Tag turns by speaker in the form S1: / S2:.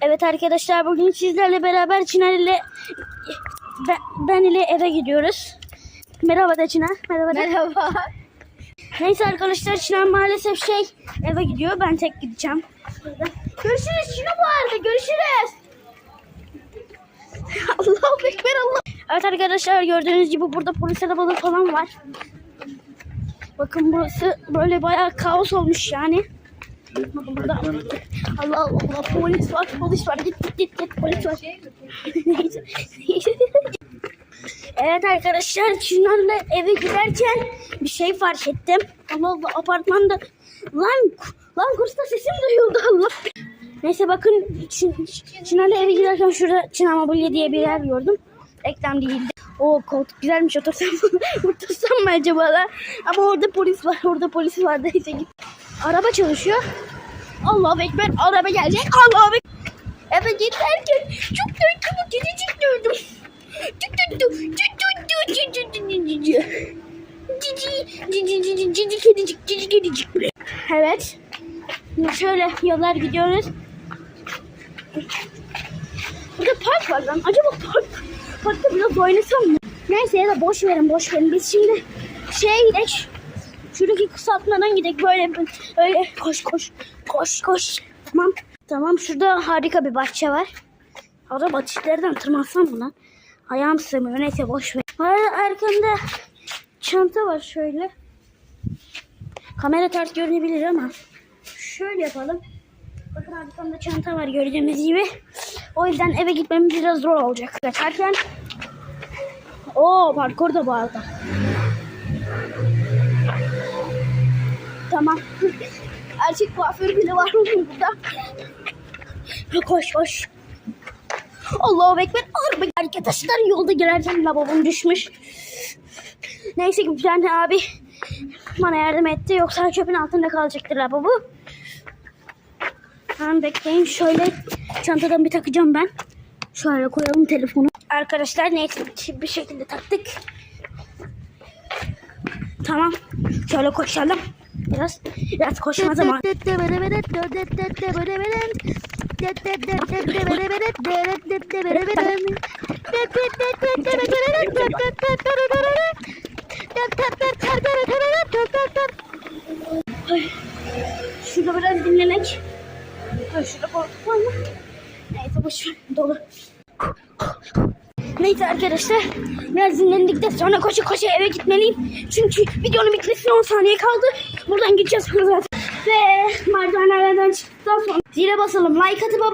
S1: Evet arkadaşlar bugün sizlerle beraber Çınar ile ben, ben ile eve gidiyoruz. Merhaba da Çınar. Merhaba.
S2: Merhaba.
S1: Neyse arkadaşlar Çınar maalesef şey eve gidiyor. Ben tek gideceğim. Görüşürüz Çınar bu arada. Görüşürüz. Allahu Ekber Allah. Evet arkadaşlar gördüğünüz gibi burada polis arabaları falan var. Bakın burası böyle bayağı kaos olmuş yani. Allah Allah polis var polis var git git git, git polis var. Evet arkadaşlar Çınar'la eve giderken bir şey fark ettim. Allah Allah apartmanda lan lan kursta sesim duyuldu Allah. Neyse bakın Çın, Çınar'la eve giderken şurada Çınar Mobilya diye bir yer gördüm. Reklam değildi. O koltuk güzelmiş otursam otursam mı acaba da? Ama orada polis var orada polis var neyse git. Araba çalışıyor. Allah'ım ekber araba gelecek. Allah'ım ekber. Eve giderken çok korkulu kedicik gördüm. Cici kedicik, cici kedicik. Evet. Şöyle yollar gidiyoruz. Burada park var lan. Acaba park, parkta biraz oynasam mı? Neyse ya da boş verin boş verin. Biz şimdi şeye gidelim. Şuradaki kısaltmadan gidelim böyle öyle koş koş koş koş. Tamam. Tamam şurada harika bir bahçe var. Araba çitlerden tırmansam mı lan? Ayağım sığmıyor. Neyse boş ver. Ar- Arkamda çanta var şöyle. Kamera ters görünebilir ama şöyle yapalım. Bakın arkamda çanta var gördüğünüz gibi. O yüzden eve gitmem biraz zor olacak. Kaçarken o parkur da bu arada. Tamam. Erkek kuaför bile var mı burada? Koş koş. Allahu Ekber. Araba arkadaşlar yolda girerken lavabom düşmüş. Neyse ki tane abi bana yardım etti. Yoksa çöpün altında kalacaktır lavabo. Hemen bekleyin. Şöyle çantadan bir takacağım ben. Şöyle koyalım telefonu. Arkadaşlar neyse bir şekilde taktık. Tamam. Şöyle koşalım. Biraz biraz koşma zamanı. Şurada biraz dinlemek. Ay, Şurada koltuk var mı? Neyse boş ver, dolu. Neyse arkadaşlar biraz dinlendikten sonra koşa koşa eve gitmeliyim. Çünkü videonun bitmesine 10 saniye kaldı. Buradan gideceğiz zaten. Ve merdivenlerden çıktıktan sonra zile basalım. Like atıp